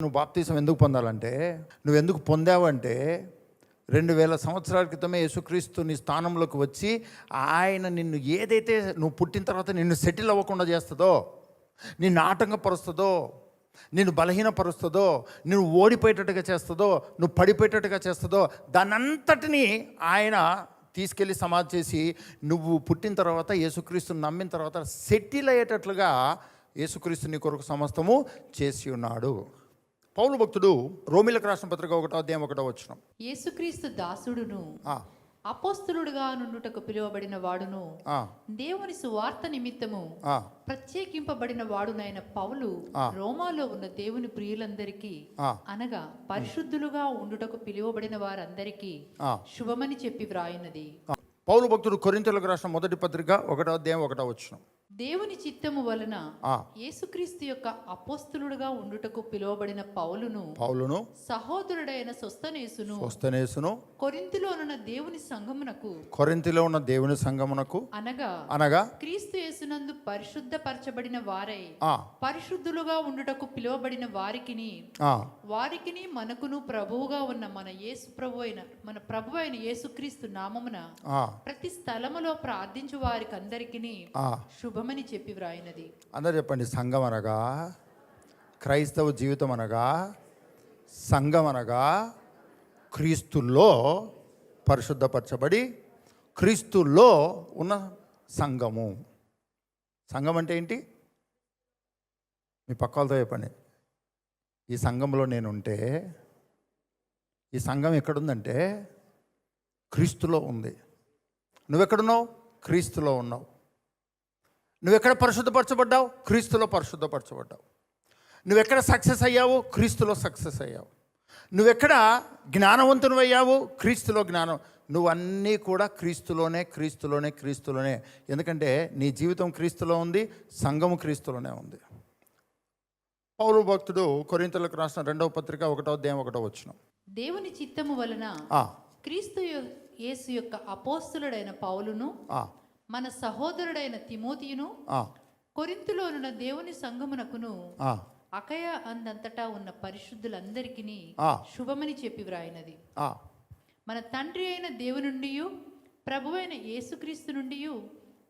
నువ్వు బాప్తీసం ఎందుకు పొందాలంటే నువ్వు ఎందుకు పొందావంటే రెండు వేల సంవత్సరాల క్రితమే యేసుక్రీస్తు నీ స్థానంలోకి వచ్చి ఆయన నిన్ను ఏదైతే నువ్వు పుట్టిన తర్వాత నిన్ను సెటిల్ అవ్వకుండా చేస్తుందో నిన్ను ఆటంకపరుస్తుందో నిన్ను బలహీనపరుస్తుందో నువ్వు ఓడిపోయేటట్టుగా చేస్తుందో నువ్వు పడిపోయేటట్టుగా చేస్తుందో దానంతటిని ఆయన తీసుకెళ్ళి సమాధి చేసి నువ్వు పుట్టిన తర్వాత యేసుక్రీస్తుని నమ్మిన తర్వాత సెటిల్ అయ్యేటట్లుగా యేసుక్రీస్తు నీ కొరకు సమస్తము చేసి ఉన్నాడు. పౌలు భక్తుడు రోమిలకు రాసిన పత్రిక ఒకటో అధ్యాయం ఒకటో వచ్చిన యేసుక్రీస్తు దాసుడును అపోస్తులుడుగా నుండుటకు పిలువబడిన వాడును దేవుని సువార్త నిమిత్తము ప్రత్యేకింపబడిన వాడునైన పౌలు రోమాలో ఉన్న దేవుని ప్రియులందరికీ. అనగా పరిశుద్ధులుగా ఉండుటకు పిలువబడిన వారందరికీ. శుభమని చెప్పి వ్రాయినది పౌలు భక్తుడు కొరింతలకు రాసిన మొదటి పత్రిక ఒకటో అధ్యాయం ఒకటో వచ్చిన దేవుని చిత్తము వలన. యేసుక్రీస్తు యొక్క అపోస్తులుడుగా ఉండుటకు పిలువబడిన పౌలును పౌలును సహోదరుడైన సొస్తనేసును వస్తనేసును కొరింతిలోనున్న దేవుని సంఘమునకు కొరింతిలో ఉన్న దేవుని సంగమునకు అనగా అనగా క్రీస్తు యేసునందు పరిశుద్ధపరచబడిన వారై పరిశుద్ధులుగా ఉండుటకు పిలువబడిన వారికిని వారికిని మనకును ప్రభువుగా ఉన్న మన యేసు ప్రభు అయిన మన ప్రభు అయిన యేసుక్రీస్తు నామమున ప్రతి స్థలములో ప్రార్థించు వారికి అందరికిని ఆ. శుభమని చెప్పి వ్రాయినది. అందరు చెప్పండి సంఘం అనగా క్రైస్తవ జీవితం అనగా సంఘం అనగా క్రీస్తుల్లో పరిశుద్ధపరచబడి క్రీస్తుల్లో ఉన్న సంఘము. సంఘం అంటే ఏంటి? మీ పక్కలతో చెప్పండి. ఈ సంఘంలో నేను ఉంటే ఈ సంఘం ఎక్కడుందంటే క్రీస్తులో ఉంది. నువ్వెక్కడున్నావు? క్రీస్తులో ఉన్నావు. నువ్వెక్కడ పరిశుద్ధపరచబడ్డావు? క్రీస్తులో పరిశుద్ధపరచబడ్డావు. నువ్వెక్కడ సక్సెస్ అయ్యావు? క్రీస్తులో సక్సెస్ అయ్యావు. నువ్వెక్కడ జ్ఞానవంతుని అయ్యావు క్రీస్తులో జ్ఞానం. నువ్వన్నీ కూడా క్రీస్తులోనే క్రీస్తులోనే క్రీస్తులోనే. ఎందుకంటే నీ జీవితం క్రీస్తులో ఉంది సంఘము క్రీస్తులోనే ఉంది. పౌరు భక్తుడు కొరింతలకు రాసిన రెండవ పత్రిక ఒకటో అధ్యాయం ఒకటో వచ్చిన దేవుని చిత్తము వలన క్రీస్తు యేసు యొక్క అపోస్తులుడైన పౌలును మన సహోదరుడైన తిమోతియును కొరింతులోనున్న దేవుని సంఘమునకును అకయ అందంతటా ఉన్న పరిశుద్ధులందరికీ. శుభమని చెప్పి వ్రాయినది. మన తండ్రి అయిన దేవుని నుండి ప్రభు అయిన యేసుక్రీస్తు నుండి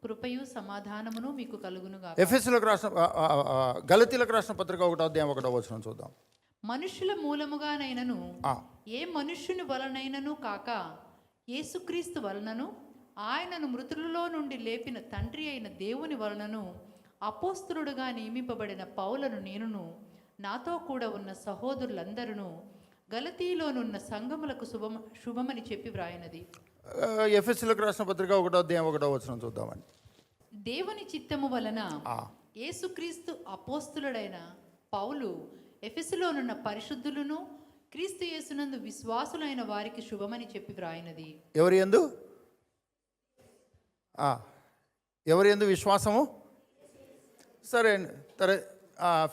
కృపయు సమాధానమును మీకు కలుగునుగా ఎఫ్ఎస్లకు రాసిన గలతీలకు రాసిన పత్రిక ఒకటో అధ్యాయం ఒకటో వచ్చిన చూద్దాం. మనుషుల మూలముగానైనను ఏ మనుష్యుని వలనైనను కాక యేసుక్రీస్తు వలనను ఆయనను మృతులలో నుండి లేపిన తండ్రి అయిన దేవుని వలనను అపోస్తులుడుగా నియమింపబడిన పౌలను నేనును నాతో కూడా ఉన్న సహోదరులందరూ గలతీలోనున్న సంఘములకు శుభమ శుభమని చెప్పి వ్రాయినది. ఎఫ్ఎస్లకు రాసిన పత్రిక ఒకటో అధ్యాయం ఒకటో వచ్చిన చూద్దామండి. దేవుని చిత్తము వలన. యేసుక్రీస్తు అపోస్తులుడైన పౌలు ఎఫెసులోనున్న పరిశుద్ధులను క్రీస్తు యేసునందు విశ్వాసులైన వారికి శుభమని చెప్పి వ్రాయినది. ఎవరి ఎందు ఎవరి ఎందు విశ్వాసము? సరే అండి సరే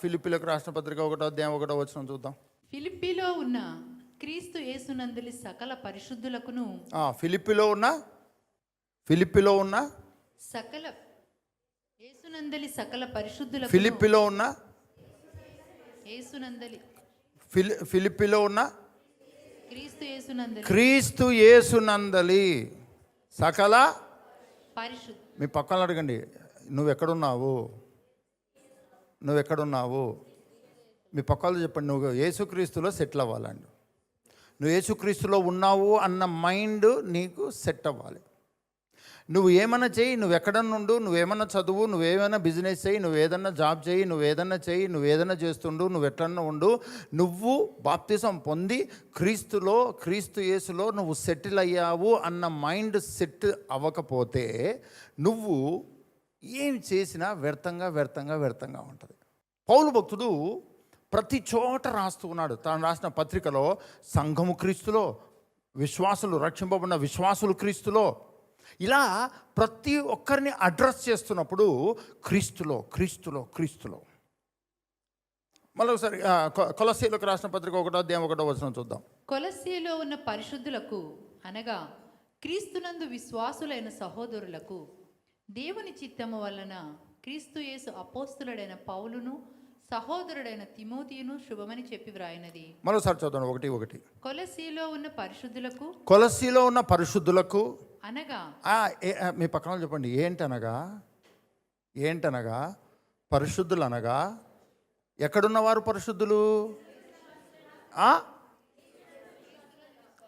ఫిలిప్పీలకు రాసిన పత్రిక ఒకటో అధ్యాయం ఒకటో వచ్చిన చూద్దాం. ఫిలిప్పీలో ఉన్న క్రీస్తు యేసునందులి సకల పరిశుద్ధులకును ఆ, ఫిలిప్పీలో ఉన్న? ఫిలిప్పీలో ఉన్న? సకల యేసునందలి సకల పరిశుద్ధులకు ఫిలిప్పీలో ఉన్న? యేసునందలి. ఫిలి ఫిలిప్పీలో ఉన్న? క్రీస్తు యేసునందలి. క్రీస్తు యేసునందలి సకల పరిశుద్ధ మీ పక్కన అడగండి నువ్వు ఎక్కడున్నావు నువ్వు ఎక్కడున్నావు మీ పక్కలో చెప్పండి నువ్వు యేసుక్రీస్తులో సెటిల్ అవ్వాలండి. నువ్వు యేసుక్రీస్తులో ఉన్నావు అన్న మైండ్ నీకు సెట్ అవ్వాలి. నువ్వు ఏమైనా చేయి నువ్వు ఎక్కడన్నా ఉండు నువ్వేమన్నా చదువు నువ్వేమైనా బిజినెస్ చేయి నువ్వు ఏదన్నా జాబ్ చేయి నువ్వు ఏదన్నా చేయి నువ్వు ఏదన్నా చేస్తుండు నువ్వు ఎట్లన్నా ఉండు నువ్వు బాప్తిసం పొంది క్రీస్తులో క్రీస్తు యేసులో నువ్వు సెటిల్ అయ్యావు అన్న మైండ్ సెట్ అవ్వకపోతే నువ్వు ఏం చేసినా వ్యర్థంగా వ్యర్థంగా వ్యర్థంగా ఉంటుంది. పౌలు భక్తుడు ప్రతి చోట రాస్తూ ఉన్నాడు. తాను రాసిన పత్రికలో సంఘము క్రీస్తులో విశ్వాసులు రక్షింపబడిన విశ్వాసులు క్రీస్తులో ఇలా ప్రతి ఒక్కరిని అడ్రస్ చేస్తున్నప్పుడు క్రీస్తులో క్రీస్తులో క్రీస్తులో. మళ్ళీ ఒకసారి ఆ, కొ- కొలసీలకు రాసిన పత్రిక ఒకటో అధ్యాయం ఒకటో వచనం చూద్దాం. కొలస్సీలో ఉన్న పరిశుద్ధులకు అనగా క్రీస్తునందు విశ్వాసులైన సహోదరులకు దేవుని చిత్తము వలన క్రీస్తు యేసు అపోస్తులుడైన పౌలును సహోదరుడైన తిమోతియును శుభమని చెప్పి వ్రాయినది. మరోసారి చదవండి ఒకటి ఒకటి. కొలసీలో ఉన్న పరిశుద్ధులకు కొలసిలో ఉన్న పరిశుద్ధులకు అనగా? మీ పక్కన చెప్పండి. ఏంటనగా? ఏంటనగా? పరిశుద్ధులు అనగా ఎక్కడున్నవారు పరిశుద్ధులు? ఆ?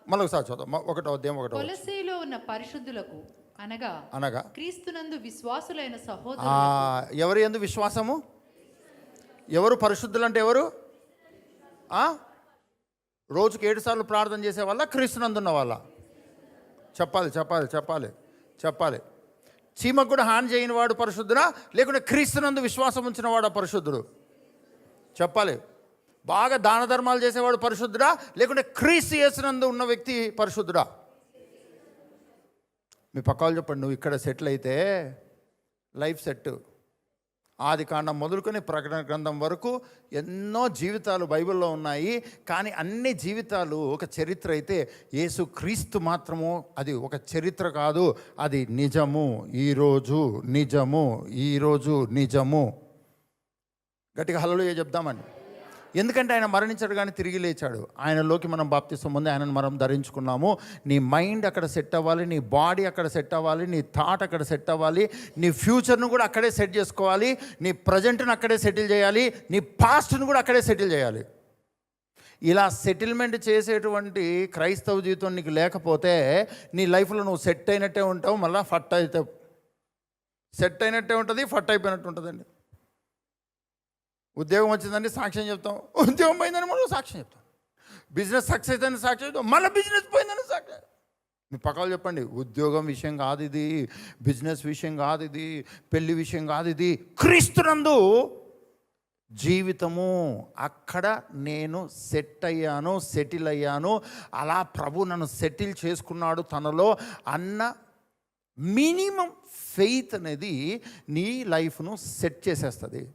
మళ్ళీ ఒకసారి చూద్దాం. ఒకటో అధ్యాయం ఒకటో కొలసీలో ఉన్న పరిశుద్ధులకు అనగా? అనగా? క్రీస్తునందు విశ్వాసులైన సహోదరు ఎవరి ఎందు విశ్వాసము? ఎవరు పరిశుద్ధులు అంటే ఎవరు? రోజుకి ఏడు సార్లు ప్రార్థన చేసే వాళ్ళ క్రీస్తునందున్న వాళ్ళ. చెప్పాలి చెప్పాలి చెప్పాలి చెప్పాలి. చీమకు కూడా హాని చేయని వాడు పరిశుద్ధుడా? లేకుంటే క్రీస్తునందు విశ్వాసం ఉంచిన వాడు పరిశుద్ధుడు? చెప్పాలి. బాగా దాన ధర్మాలు చేసేవాడు పరిశుద్ధుడా? లేకుంటే క్రీస్తు చేసినందు ఉన్న వ్యక్తి పరిశుద్ధుడా? మీ పక్క చెప్పండి నువ్వు ఇక్కడ సెటిల్ అయితే లైఫ్ సెట్ ఆది కాండం మొదలుకొని ప్రకటన గ్రంథం వరకు ఎన్నో జీవితాలు బైబిల్లో ఉన్నాయి. కానీ అన్ని జీవితాలు ఒక చరిత్ర అయితే యేసు క్రీస్తు మాత్రము. అది ఒక చరిత్ర కాదు. అది నిజము. ఈరోజు నిజము. ఈరోజు నిజము. గట్టిగా హలలో చెప్దామండి. ఎందుకంటే ఆయన మరణించాడు కానీ తిరిగి లేచాడు. ఆయనలోకి మనం బాప్తిసం ముందే ఆయనను మనం ధరించుకున్నాము. నీ మైండ్ అక్కడ సెట్ అవ్వాలి నీ బాడీ అక్కడ సెట్ అవ్వాలి నీ థాట్ అక్కడ సెట్ అవ్వాలి నీ ఫ్యూచర్ను కూడా అక్కడే సెట్ చేసుకోవాలి నీ ప్రజెంట్ను అక్కడే సెటిల్ చేయాలి నీ పాస్ట్ను కూడా అక్కడే సెటిల్ చేయాలి. ఇలా సెటిల్మెంట్ చేసేటువంటి క్రైస్తవ జీవితం నీకు లేకపోతే నీ లైఫ్లో నువ్వు సెట్ అయినట్టే ఉంటావు మళ్ళీ ఫట్ అయితే సెట్ అయినట్టే ఉంటుంది ఫట్ అయిపోయినట్టు ఉంటుందండి. ఉద్యోగం వచ్చిందని సాక్ష్యం చెప్తాం. ఉద్యోగం పోయిందని మనం సాక్ష్యం చెప్తాం. బిజినెస్ సక్సెస్ అని సాక్ష్యం చెప్తాం. మళ్ళీ బిజినెస్ పోయిందని సాక్ష్యం. మీ పక్కలు చెప్పండి ఉద్యోగం విషయం కాదు ఇది బిజినెస్ విషయం కాదు ఇది పెళ్ళి విషయం కాదు ఇది క్రీస్తునందు జీవితము. అక్కడ నేను సెట్ అయ్యాను సెటిల్ అయ్యాను. అలా ప్రభు నన్ను సెటిల్ చేసుకున్నాడు తనలో అన్న మినిమం ఫెయిత్ అనేది నీ లైఫ్ను సెట్ చేసేస్తుంది.